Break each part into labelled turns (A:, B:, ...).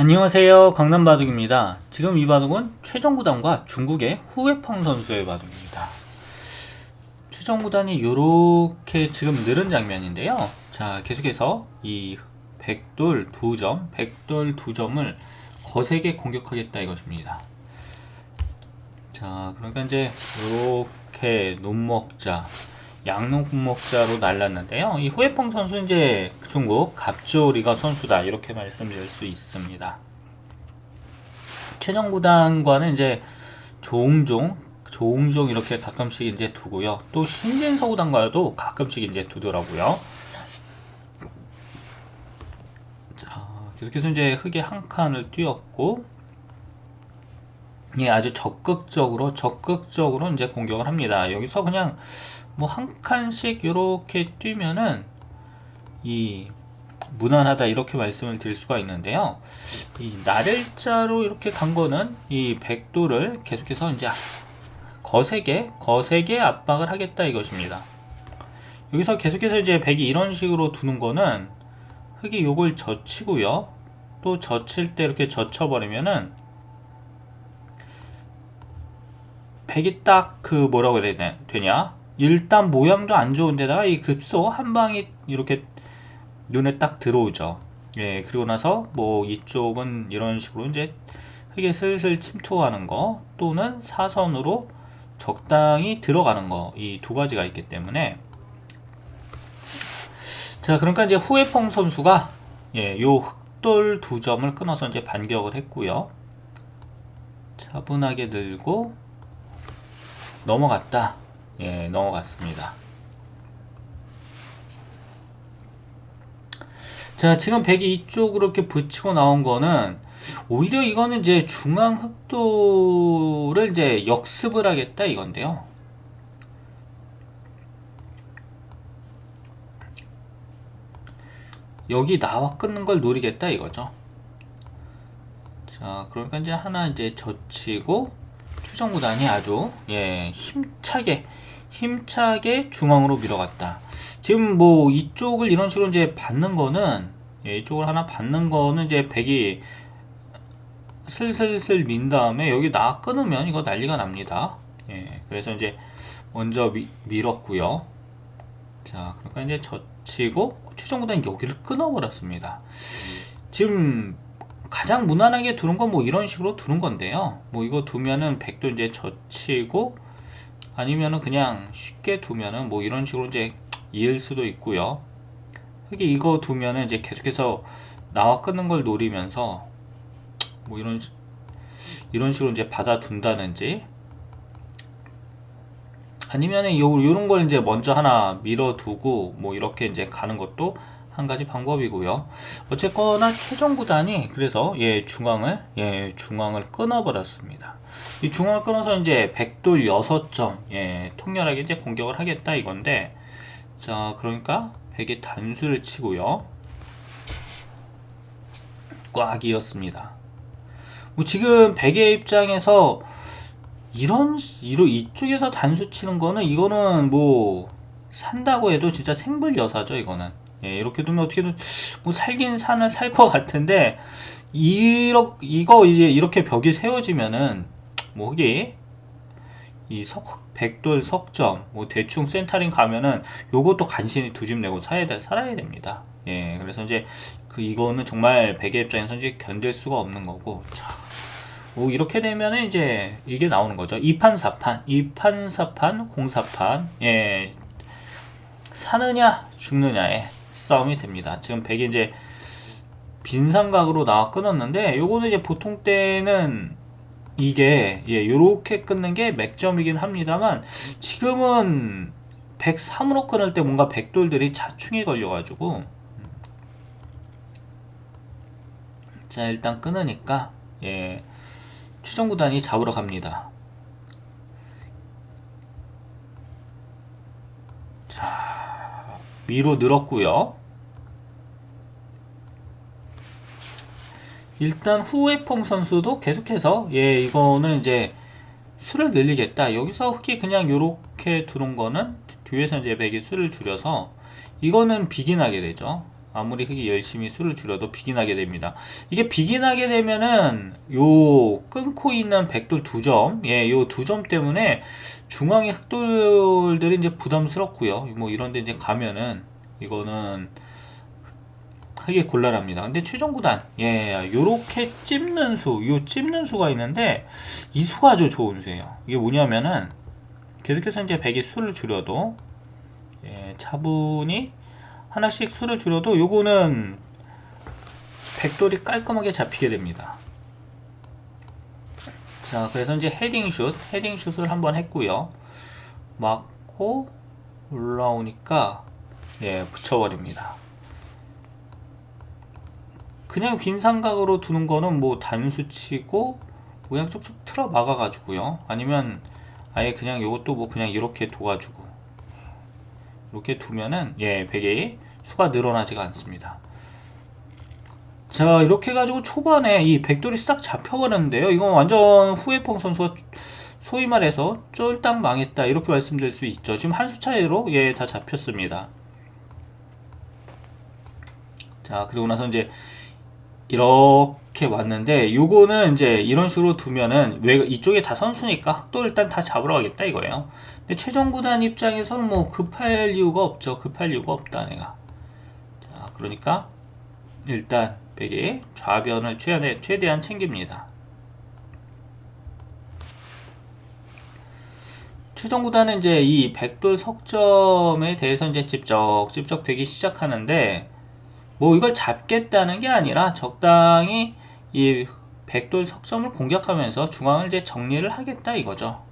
A: 안녕하세요. 강남바둑입니다. 지금 이 바둑은 최정구단과 중국의 후웨펑 선수의 바둑입니다. 최정구단이 이렇게 지금 늘은 장면인데요. 자, 계속해서 이 백돌 두 점, 백돌 두 점을 거세게 공격하겠다 이것입니다. 자, 그러니까 이제 이렇게 논먹자, 양농목자로 날랐는데요. 이 후에펑 선수 이제 중국 갑조리가 선수다 이렇게 말씀드릴 수 있습니다. 최정 구단과는 이제 종종 종종 이렇게 가끔씩 이제 두고요. 또 신진서 구단과도 가끔씩 이제 두더라고요. 자, 계속해서 이제 흙에 한 칸을 띄웠고 예, 아주 적극적으로 적극적으로 이제 공격을 합니다. 여기서 그냥 뭐 한 칸씩 이렇게 뛰면은 이 무난하다 이렇게 말씀을 드릴 수가 있는데요. 이 나를자로 이렇게 간 거는 이 백도를 계속해서 이제 거세게 거세게 압박을 하겠다 이것입니다. 여기서 계속해서 이제 백이 이런 식으로 두는 거는 흙이 요걸 젖히고요. 또 젖힐 때 이렇게 젖혀버리면은 백이 딱 그 뭐라고 해야 되냐, 되냐? 일단 모양도 안 좋은데다가 이 급소 한 방이 이렇게 눈에 딱 들어오죠. 예, 그리고 나서 뭐 이쪽은 이런 식으로 이제 흙에 슬슬 침투하는 거 또는 사선으로 적당히 들어가는 거 이 두 가지가 있기 때문에 자 그러니까 이제 후에펑 선수가 예, 요 흑돌 두 점을 끊어서 이제 반격을 했고요. 차분하게 들고 넘어갔다. 예, 넘어갔습니다. 자, 지금 백이 이쪽으로 이렇게 붙이고 나온 거는 오히려 이거는 이제 중앙 흑도를 이제 역습을 하겠다 이건데요. 여기 나와 끊는 걸 노리겠다 이거죠. 자, 그러니까 이제 하나 이제 젖히고 추정구단이 아주 예 힘차게 힘차게 중앙으로 밀어갔다. 지금 뭐 이쪽을 이런 식으로 이제 받는 거는 예, 이쪽을 하나 받는 거는 이제 백이 슬슬슬 민 다음에 여기 나 끊으면 이거 난리가 납니다. 예, 그래서 이제 먼저 미, 밀었고요. 자, 그러니까 이제 젖히고 최종 구단이 여기를 끊어버렸습니다. 지금 가장 무난하게 두는 건 뭐 이런 식으로 두는 건데요. 뭐 이거 두면은 백도 이제 젖히고 아니면은 그냥 쉽게 두면은 뭐 이런 식으로 이제 이을 수도 있고요. 이게 이거 두면은 이제 계속해서 나와 끊는 걸 노리면서 뭐 이런 시- 이런 식으로 이제 받아 둔다든지 아니면은 요 요런 걸 이제 먼저 하나 밀어 두고 뭐 이렇게 이제 가는 것도 한 가지 방법이고요. 어쨌거나 최종 구단이 그래서 예 중앙을 예 중앙을 끊어버렸습니다. 이 중앙을 끊어서 이제 백돌 6점 예 통렬하게 이제 공격을 하겠다 이건데 자 그러니까 백의 단수를 치고요. 꽉 이었습니다. 뭐 지금 백의 입장에서 이런 이로 이쪽에서 단수 치는 거는 이거는 뭐 산다고 해도 진짜 생불 여사죠 이거는 예, 이렇게 두면 어떻게든 뭐 살긴 산을 살 것 같은데 이러, 이거 이제 이렇게 벽이 세워지면은 뭐 이게 이 석, 백돌 석점 뭐 대충 센터링 가면은 요것도 간신히 두 집 내고 사야 돼 살아야 됩니다. 예, 그래서 이제 그 이거는 정말 백의 입장에서 이제 견딜 수가 없는 거고 자, 뭐 이렇게 되면은 이제 이게 나오는 거죠. 2판 4판, 2판 4판, 공사판. 예. 사느냐 죽느냐의 싸움이 됩니다. 지금 백이 이제 빈 삼각으로 나와 끊었는데 요거는 이제 보통 때는 이게 예, 요렇게 끊는 게 맥점이긴 합니다만 지금은 103으로 끊을 때 뭔가 백돌들이 자충이 걸려 가지고 자, 일단 끊으니까 예. 최종 구단이 잡으러 갑니다. 자, 위로 늘었고요. 일단 후웨펑 선수도 계속해서 예, 이거는 이제 수를 늘리겠다. 여기서 흑이 그냥 요렇게 두는 거는 뒤에서 이제 백이 수를 줄여서 이거는 비긴하게 되죠. 아무리 흙이 열심히 수를 줄여도 비긴하게 됩니다. 이게 비긴하게 되면은 요 끊고 있는 백돌 두 점, 예, 요 두 점 때문에 중앙의 흑돌들이 이제 부담스럽고요. 뭐 이런데 이제 가면은 이거는 흙이 곤란합니다. 근데 최종 구단, 예, 요렇게 찝는 수, 요 찝는 수가 있는데 이 수가 아주 좋은 수예요. 이게 뭐냐면은 계속해서 이제 백이 수를 줄여도 예, 차분히 하나씩 수를 줄여도 요거는 백돌이 깔끔하게 잡히게 됩니다. 자, 그래서 이제 헤딩슛, 헤딩슛을 한번 했고요. 맞고 올라오니까 예, 붙여버립니다. 그냥 빈 삼각으로 두는 거는 뭐 단수 치고 그냥 쭉쭉 틀어 막아가지고요. 아니면 아예 그냥 요것도 뭐 그냥 이렇게 둬가지고 이렇게 두면은 예 베개의 수가 늘어나지가 않습니다. 자 이렇게 해가지고 초반에 이 백돌이 싹 잡혀버렸는데요. 이건 완전 후에펑 선수가 소위 말해서 쫄딱 망했다 이렇게 말씀드릴 수 있죠. 지금 한 수 차이로 예 다 잡혔습니다. 자 그리고 나서 이제 이렇게 왔는데 요거는 이제 이런 식으로 두면은 왜 이쪽에 다 선수니까 흑도 일단 다 잡으러 가겠다 이거예요. 근데 최종 구단 입장에서는 뭐 급할 이유가 없죠. 급할 이유가 없다 내가. 자 그러니까 일단 베개 좌변을 최대한, 최대한 챙깁니다. 최종 구단은 이제 이 백돌 석점에 대해서 이제 집적 집적 되기 시작하는데 뭐 이걸 잡겠다는 게 아니라 적당히 이 백돌 석점을 공격하면서 중앙을 이제 정리를 하겠다 이거죠.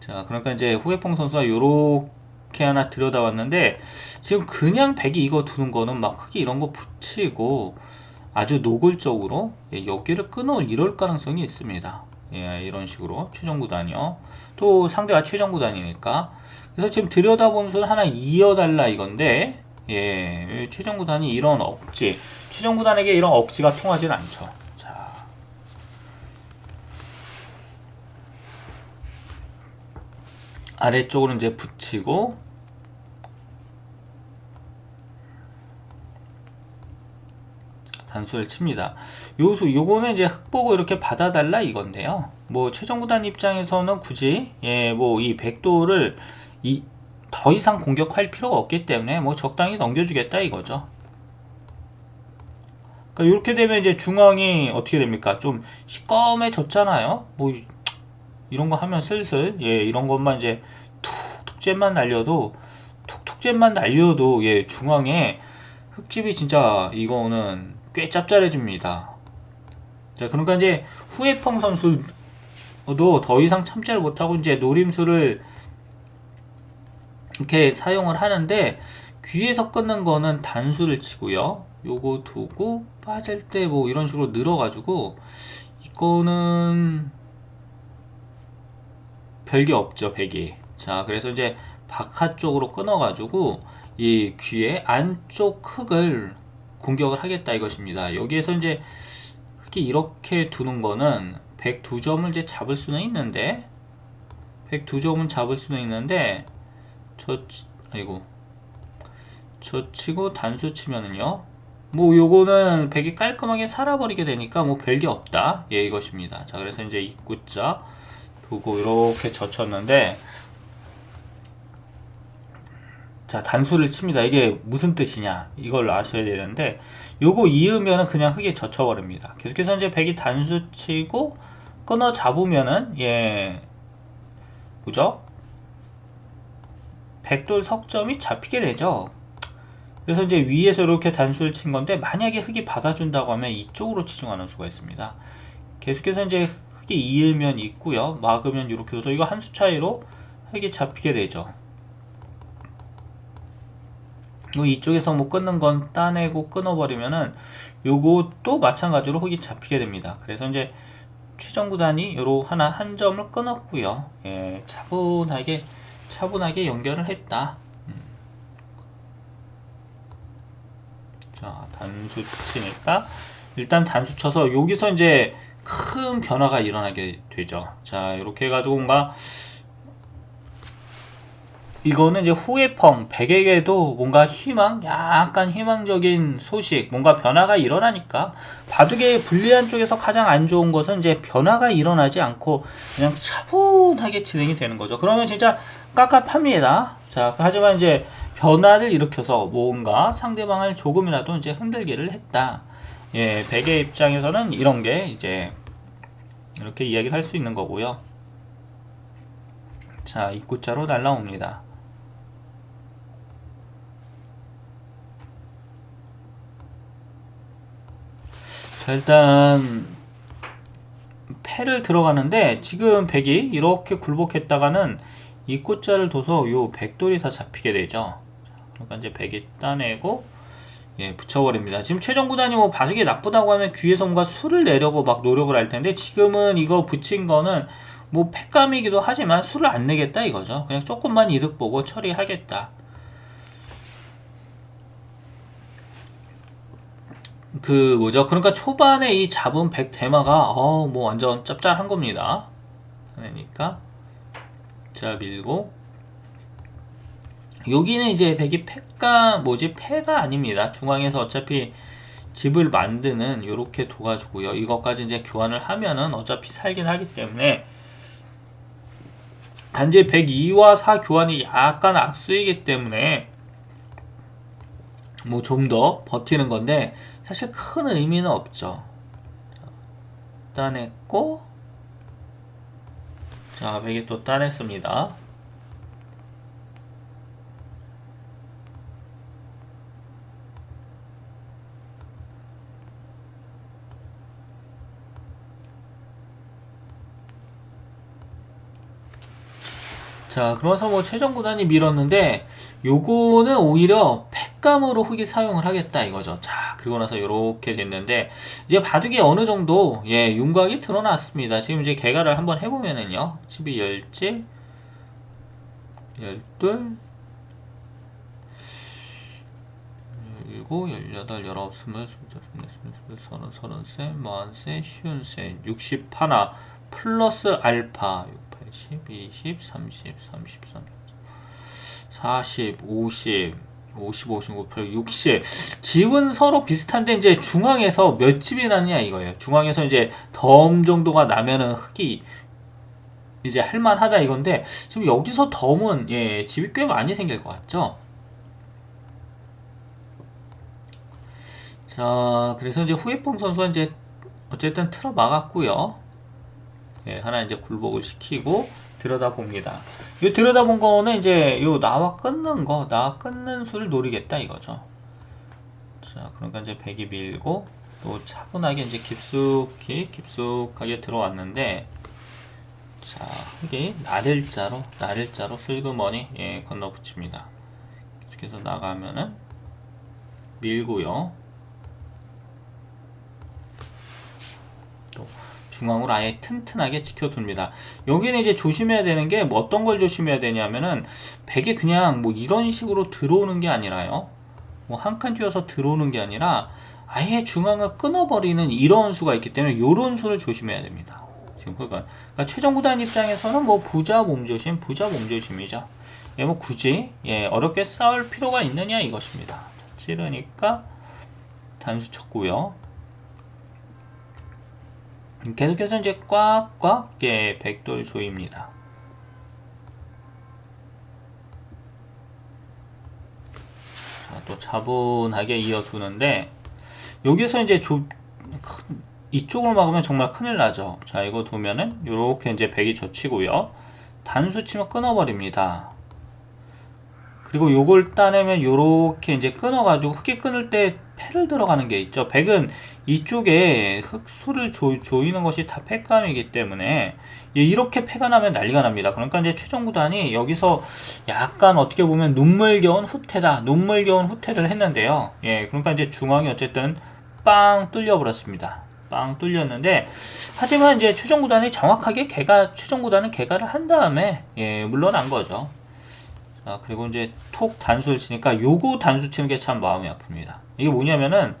A: 자, 그러니까 이제 후에펑 선수가 요렇게 하나 들여다봤는데 지금 그냥 백이 이거 두는 거는 막 크게 이런 거 붙이고 아주 노골적으로 예, 여기를 끊어 이럴 가능성이 있습니다. 예, 이런 식으로 최종 구단이요. 또 상대가 최종 구단이니까. 그래서 지금 들여다본 수를 하나 이어달라 이건데 예, 최종 구단이 이런 억지, 최종 구단에게 이런 억지가 통하진 않죠. 자. 아래쪽으로 이제 붙이고 단수를 칩니다. 요소 요거는 이제 흑보고 이렇게 받아달라 이건데요. 뭐 최종 구단 입장에서는 굳이 예, 뭐 이 백도를 이 더 이상 공격할 필요가 없기 때문에 뭐 적당히 넘겨주겠다 이거죠. 그러니까 이렇게 되면 이제 중앙이 어떻게 됩니까? 좀 시꺼매졌잖아요. 뭐 이런 거 하면 슬슬 예 이런 것만 이제 툭툭잼만 날려도 툭툭잼만 날려도 예 중앙에 흙집이 진짜 이거는 꽤 짭짤해집니다. 자 그러니까 이제 후에펑 선수도 더 이상 참지를 못하고 이제 노림수를 이렇게 사용을 하는데 귀에서 끊는 거는 단수를 치고요. 요거 두고 빠질 때 뭐 이런 식으로 늘어 가지고 이거는 별게 없죠 백이. 자 그래서 이제 바깥쪽으로 끊어 가지고 이 귀의 안쪽 흙을 공격을 하겠다 이것입니다. 여기에서 이제 흙이 이렇게 두는 거는 102점을 이제 잡을 수는 있는데 102점은 잡을 수는 있는데 저 아이고. 저 치고 단수 치면은요 뭐 요거는 백이 깔끔하게 살아버리게 되니까 뭐 별게 없다. 예 이것입니다. 자 그래서 이제 입구자 두고 이렇게 젖혔는데 자 단수를 칩니다. 이게 무슨 뜻이냐? 이걸 아셔야 되는데 요거 이으면은 그냥 흙에 젖혀버립니다. 계속해서 이제 백이 단수 치고 끊어 잡으면은 예. 뭐죠 백돌 석점이 잡히게 되죠. 그래서 이제 위에서 이렇게 단수를 친 건데 만약에 흙이 받아준다고 하면 이쪽으로 치중하는 수가 있습니다. 계속해서 이제 흙이 이으면 있고요. 막으면 이렇게 돼서 이거 한 수 차이로 흙이 잡히게 되죠. 이쪽에서 뭐 끊는 건 따내고 끊어버리면은 요것도 마찬가지로 흙이 잡히게 됩니다. 그래서 이제 최종 구단이 요로 하나 한 점을 끊었고요. 예, 차분하게 차분하게 연결을 했다. 음. 자, 단수 치니까 일단 단수 쳐서 여기서 이제 큰 변화가 일어나게 되죠. 자, 이렇게 해가지고 뭔가 이거는 이제 후회펑 백에게도 뭔가 희망, 약간 희망적인 소식, 뭔가 변화가 일어나니까 바둑의 불리한 쪽에서 가장 안 좋은 것은 이제 변화가 일어나지 않고 그냥 차분하게 진행이 되는 거죠. 그러면 진짜 깝깝합니다. 자, 하지만 이제 변화를 일으켜서 뭔가 상대방을 조금이라도 이제 흔들기를 했다. 예, 백의 입장에서는 이런 게 이제 이렇게 이야기를 할 수 있는 거고요. 자, 입구자로 날라옵니다. 자, 일단 패를 들어가는데 지금 백이 이렇게 굴복했다가는 이 꽃자를 둬서 요 백돌이 다 잡히게 되죠. 그러니까 이제 백이 따내고 예, 붙여버립니다. 지금 최종 구단이 뭐 바둑이 나쁘다고 하면 뭔가 수를 내려고 막 노력을 할 텐데 지금은 이거 붙인 거는 뭐 팩감이기도 하지만 수를 안 내겠다 이거죠. 그냥 조금만 이득 보고 처리하겠다. 그 뭐죠? 그러니까 초반에 이 잡은 백 대마가 어 뭐 완전 짭짤한 겁니다. 그러니까 자 밀고 여기는 이제 백이 패가 뭐지 패가 아닙니다. 중앙에서 어차피 집을 만드는 요렇게 둬가지고요. 이것까지 이제 교환을 하면은 어차피 살긴 하기 때문에 단지 102와 4 교환이 약간 악수이기 때문에 뭐 좀 더 버티는 건데 사실 큰 의미는 없죠. 따냈고 자, 100이 또 따냈습니다. 자, 그러면서 뭐 최종 구단이 밀었는데 요거는 오히려 팩감으로 흙이 사용을 하겠다 이거죠. 자, 그리고 나서 요렇게 됐는데 이제 바둑이 어느 정도 예, 윤곽이 드러났습니다. 지금 이제 개가를 한번 해 보면은요. 12 열지 열둘? 일곱, 열여덟, 열아홉, 스물, 스물두, 스물넷, 스물여덟, 서른, 서른세, 마흔세, 쉬운세, 육십 하나 플러스 알파. 80, 20, 30, 33, 40, 50, 50, 50, 50, 60. 집은 서로 비슷한데 이제 중앙에서 몇 집이 나느냐 이거예요. 중앙에서 이제 덤 정도가 나면은 흙이 이제 할만하다 이건데 지금 여기서 덤은 예 집이 꽤 많이 생길 것 같죠. 자 그래서 이제 후에뽕 선수가 이제 어쨌든 틀어 막았고요. 예, 하나 이제 굴복을 시키고 들여다봅니다. 이 들여다본 거는 이제 요 나와 끊는 거, 나와 끊는 수를 노리겠다 이거죠. 자, 그러니까 이제 백이 밀고 또 차분하게 이제 깊숙이 깊숙하게 들어왔는데 자, 흙이 나를자로 나를자로 슬그머니 예, 건너붙입니다. 계속해서 나가면은 밀고요. 또 중앙으로 아예 튼튼하게 지켜둡니다. 여기는 이제 조심해야 되는 게 뭐 어떤 걸 조심해야 되냐면은 백이 그냥 뭐 이런 식으로 들어오는 게 아니라요. 뭐 한칸 뛰어서 들어오는 게 아니라 아예 중앙을 끊어버리는 이런 수가 있기 때문에 이런 수를 조심해야 됩니다. 지금 그러니까, 그러니까 최종 구단 입장에서는 뭐 부자 몸조심, 부자 몸조심이죠. 예, 뭐 굳이 예, 어렵게 싸울 필요가 있느냐 이것입니다. 찌르니까 단수 쳤고요. 계속해서 이제 꽉꽉 예, 백돌 조입니다. 자, 또 차분하게 이어두는데 여기서 이제 조, 이쪽으로 막으면 정말 큰일 나죠. 자, 이거 두면은 이렇게 이제 백이 젖히고요. 단수 치면 끊어버립니다. 그리고 요걸 따내면 요렇게 이제 끊어가지고 흙이 끊을 때 패를 들어가는 게 있죠. 백은 이쪽에 흙수를 조, 조이는 것이 다 패감이기 때문에 예, 이렇게 패가 나면 난리가 납니다. 그러니까 이제 최종 구단이 여기서 약간 어떻게 보면 눈물겨운 후퇴다, 눈물겨운 후퇴를 했는데요. 예, 그러니까 이제 중앙이 어쨌든 빵 뚫려 버렸습니다. 빵 뚫렸는데 하지만 이제 최종 구단이 정확하게 개가 최종 구단은 개가를 한 다음에 예, 물러난 거죠. 자, 그리고 이제 톡 단수를 치니까 요거 단수 치는 게 참 마음이 아픕니다. 이게 뭐냐면은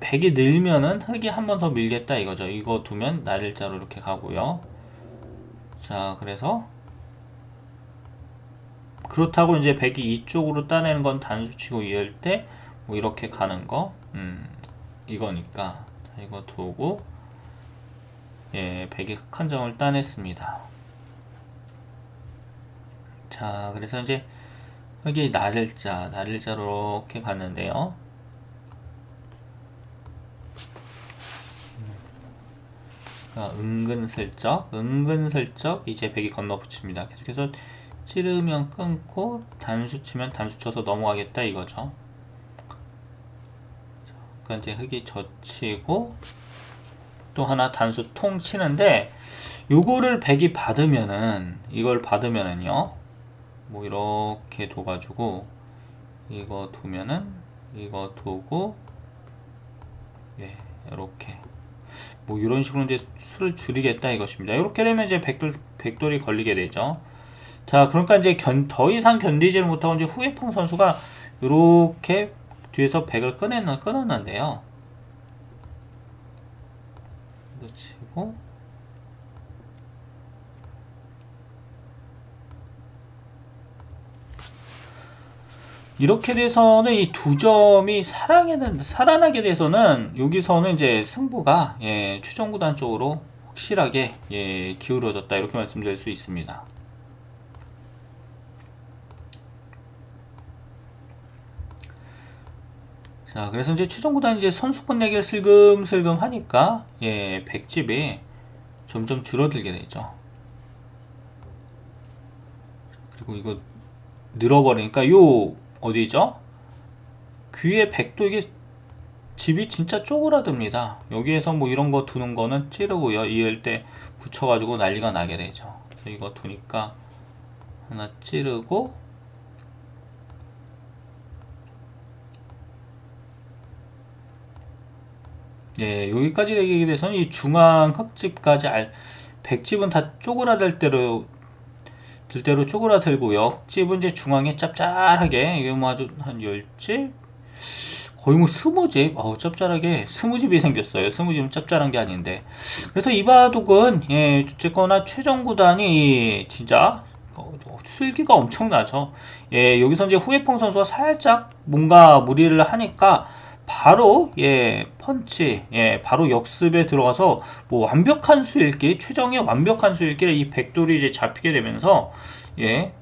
A: 백이 늘면은 흙이 한 번 더 밀겠다 이거죠. 이거 두면 날일자로 이렇게 가고요. 자, 그래서 그렇다고 이제 백이 이쪽으로 따내는 건 단수치고 이을 때 뭐 이렇게 가는 거 음, 이거니까 자, 이거 두고 예 백이 흑한 점을 따냈습니다 자 그래서 이제 여기 날일자 날일자로 이렇게 갔는데요 그러니까 은근슬쩍 은근슬쩍 이제 백이 건너 붙입니다. 계속해서 찌르면 끊고 단수 치면 단수 쳐서 넘어가겠다 이거죠. 자, 그러니까 이제 흙이 젖히고 또 하나 단수 통 치는데 요거를 백이 받으면은 이걸 받으면은요 뭐 이렇게 둬가지고 이거 두면은 이거 두고 예 이렇게 뭐 이런 식으로 이제 수를 줄이겠다 이것입니다. 이렇게 되면 이제 백돌 백돌이 걸리게 되죠. 자, 그러니까 이제 견, 더 이상 견디지를 못하고 이제 후에펑 선수가 이렇게 뒤에서 백을 끊었는데요. 이거 치고 이렇게 돼서는 이 두 점이 살아나게 된- 살아나게 돼서는 여기서는 이제 승부가 예, 최종 구단 쪽으로 확실하게 예, 기울어졌다 이렇게 말씀드릴 수 있습니다. 자, 그래서 이제 최종 구단 이제 선수권 내기를 슬금슬금 하니까 예, 백집이 점점 줄어들게 되죠. 그리고 이거 늘어버리니까 요 어디죠? 귀에 백도 이게 집이 진짜 쪼그라듭니다. 여기에서 뭐 이런 거 두는 거는 찌르고요. 이을 때 붙여가지고 난리가 나게 되죠. 이거 두니까 하나 찌르고 예, 여기까지 되게 돼서는 이 중앙 흙집까지 알, 백집은 다 쪼그라들 대로 들대로 쪼그라들고요. 흙집은 이제 중앙에 짭짤하게 이게 뭐 아주 한 열집 거의 뭐 스무 집, 어우 짭짤하게 스무 집이 생겼어요. 스무 집은 짭짤한 게 아닌데. 그래서 이 바둑은 예, 어쨌거나 최종 구단이 진짜 어, 술기가 엄청나죠. 예, 여기서 이제 후에펑 선수가 살짝 뭔가 무리를 하니까 바로 예 펀치 예 바로 역습에 들어가서 뭐 완벽한 수읽기 최정의 완벽한 수읽기를 이 백돌이 이제 잡히게 되면서 예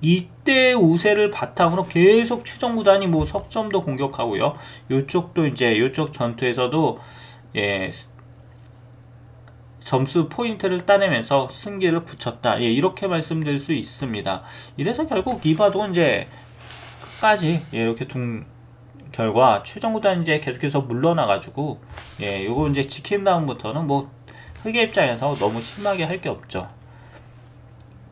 A: 이때 우세를 바탕으로 계속 최정 구단이 뭐 석점도 공격하고요. 요쪽도 이제 요쪽 전투에서도 예 점수 포인트를 따내면서 승기를 붙였다. 예 이렇게 말씀드릴 수 있습니다. 이래서 결국 이 바둑은 이제 끝까지 예, 이렇게 둥 결과 최종 구단 이제 계속해서 물러나가지고 예 요거 이제 지킨 다음부터는 뭐 흑의 입장에서 너무 심하게 할 게 없죠.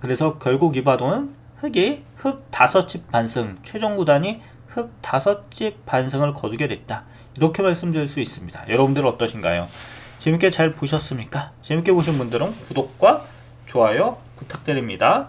A: 그래서 결국 이 바둑은 흑이 흑 다섯 집 반승 최종 구단이 흑 다섯 집 반승을 거두게 됐다. 이렇게 말씀드릴 수 있습니다. 여러분들 어떠신가요? 재밌게 잘 보셨습니까? 재밌게 보신 분들은 구독과 좋아요 부탁드립니다.